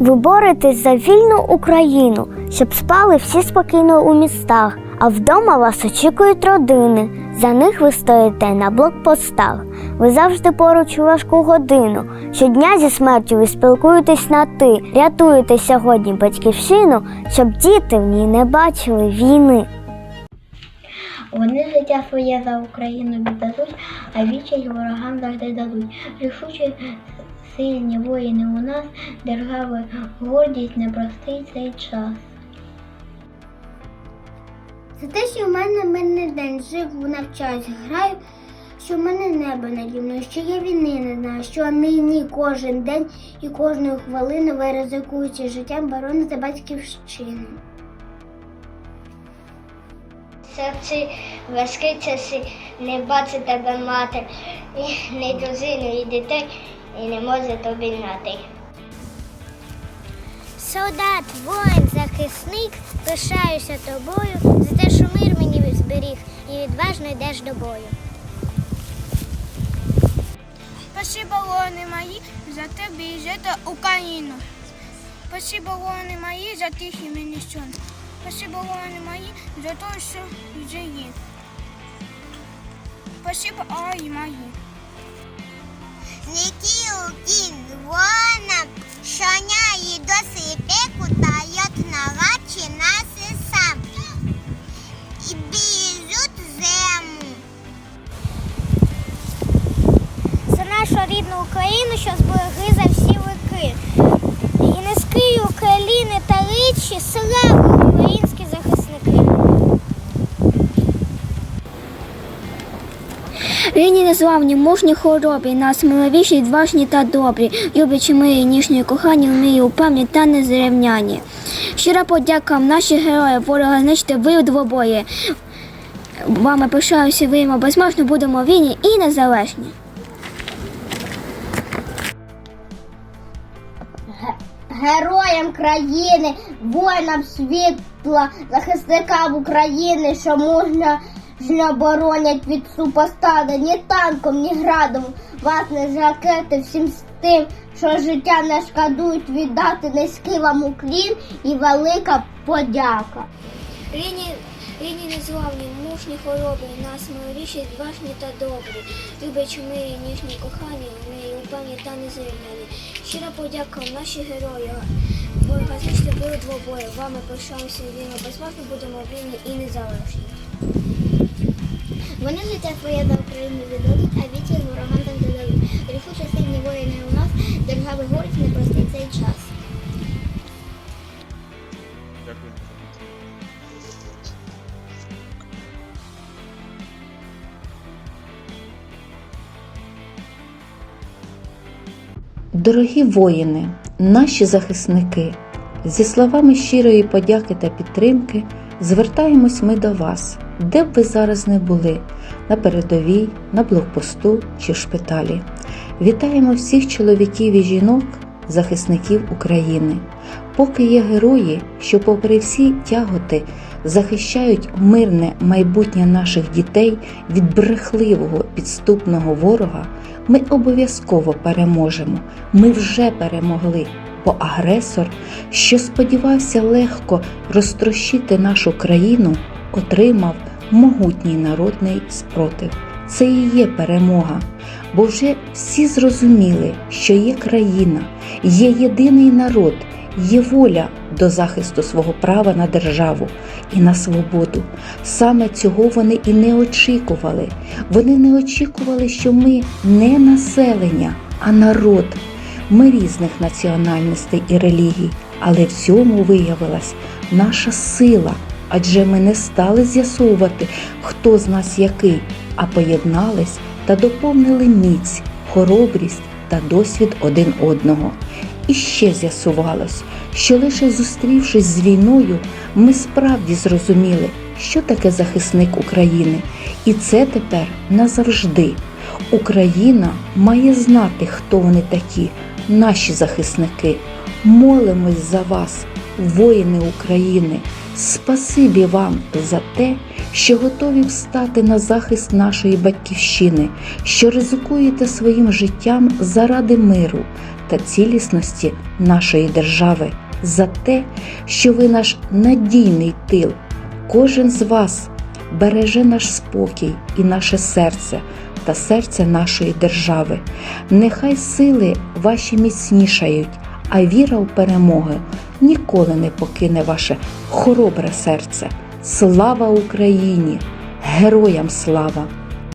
Ви боретесь за вільну Україну, щоб спали всі спокійно у містах, а вдома вас очікують родини. За них ви стоїте на блокпостах. Ви завжди поруч у важку годину. Щодня зі смертю ви спілкуєтесь на ти, рятуєте сьогодні батьківщину, щоб діти в ній не бачили війни. Вони життя своє за Україну віддадуть, а відчай ворогам завжди дадуть. Рішучі сильні воїни у нас, держави гордість непростий цей час. За те, що в мене мирний день, живу, навчаюсь, граю, що в мене небо наді мною, що я війни не знаю, що нині кожен день і кожну хвилину ви ризикуючи життям бороните батьківщину. Серці важкиться си, не бачить тебе мати, і не дружину, і дітей, і не може тобі нати. Солдат, воїн, захисник, пишаюся тобою за те, що мир мені зберіг і відважно йдеш до бою. Спасибо, воїни мої, за тебе і за Україну. Спасибо, воїни мої, за тихий мені сон. Спасибо, воїни мої, за те, що вже є. Спасибо, ай мої. Летів він воном, шоня і та пеку на нагачі нас сам. І біжуть зему. За нашу рідну Україну, що збереги за Нині незламні, мужні, хоробрі, нас миловіші, відважні та добрі, люблячи мої ніжні кохані, вмії упевні та незрівняні. Щира подяка наші герої, ворога знищити ви у двобої. Вами пишаюся, виємо безмежно будемо вільні і незалежні. Героям країни, воїнам світла, захисникам України, що мужньо жньо боронять від супостада ні танком, ні градом, вас не ракети, всім з тим, що життя не шкодують віддати низький вам уклін і велика подяка. Рідні, рідні незламні, мужні, хоробрі, нас миловіші, відважні та добрі, люблячи мої ніжні кохані, мої упевні та незрівняні. Щира подяка наші герої. Ворога ви у двобої. Вами пишаємося вільно, безмежно будемо вільні і незалежні. Вони життя своє за Україну віддадуть, а вітер ворогам там додають. Рішучі сильні воїни у нас, держави горить непростий цей час. Дякую. Дорогі воїни, наші захисники, зі словами щирої подяки та підтримки звертаємось ми до вас, де б ви зараз не були, на передовій, на блокпосту чи в шпиталі. Вітаємо всіх чоловіків і жінок, захисників України. Поки є герої, що, попри всі тяготи, захищають мирне майбутнє наших дітей від брехливого підступного ворога, ми обов'язково переможемо. Ми вже перемогли, бо агресор, що сподівався легко розтрощити нашу країну, отримав могутній народний спротив. Це і є перемога, бо вже всі зрозуміли, що є країна, є єдиний народ, є воля до захисту свого права на державу і на свободу. Саме цього вони і не очікували. Вони не очікували, що ми не населення, а народ. Ми різних національностей і релігій, але в цьому виявилась наша сила, адже ми не стали з'ясовувати, хто з нас який, а поєднались та доповнили міць, хоробрість та досвід один одного. І ще з'ясувалось, що лише зустрівшись з війною, ми справді зрозуміли, що таке захисник України, і це тепер назавжди. Україна має знати, хто вони такі, наші захисники. Молимось за вас, воїни України. Спасибі вам за те, що готові встати на захист нашої батьківщини, що ризикуєте своїм життям заради миру та цілісності нашої держави, за те, що ви наш надійний тил. Кожен з вас береже наш спокій і наше серце та серце нашої держави. Нехай сили ваші міцнішають, а віра в перемоги ніколи не покине ваше хоробре серце. Слава Україні! Героям слава!